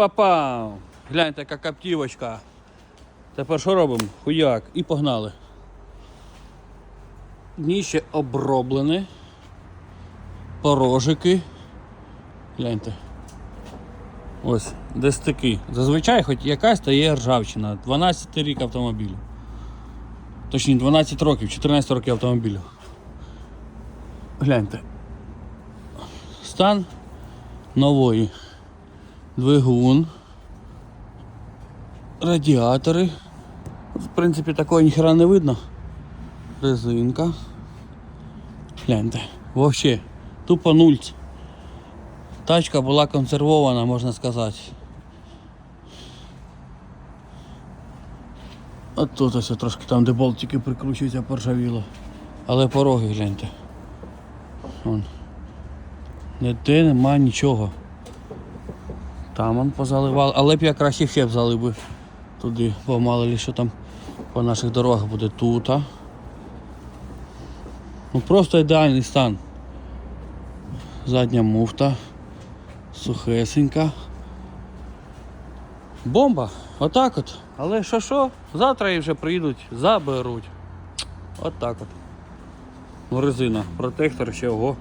Папа! Гляньте, яка каптівочка. Тепер що робимо? Хуяк. І погнали. Дніще оброблене. Порожики. Гляньте. Ось, де стики. Зазвичай хоч якась то є ржавчина. 12 рік автомобілю. Точніше 12 років, 14 років автомобілю. Гляньте. Стан нової. Двигун. Радіатори. В принципі, такого ніхера не видно. Резинка. Гляньте. Вообще, тупо нульц. Тачка була консервована, можна сказати. От тут ось трошки там, де болтики прикручуються, поржавіло. Але пороги гляньте. Вон. Ніде нема нічого. Там он позаливали, але б я краще ще б залив би туди, бо мало ли що там по наших дорогах буде тут. а. Ну просто ідеальний стан. Задня муфта. Сухесенька. Бомба! Отак от. Але що що? Завтра її вже приїдуть, заберуть. От так от. Ну резина. Протектор ще ого.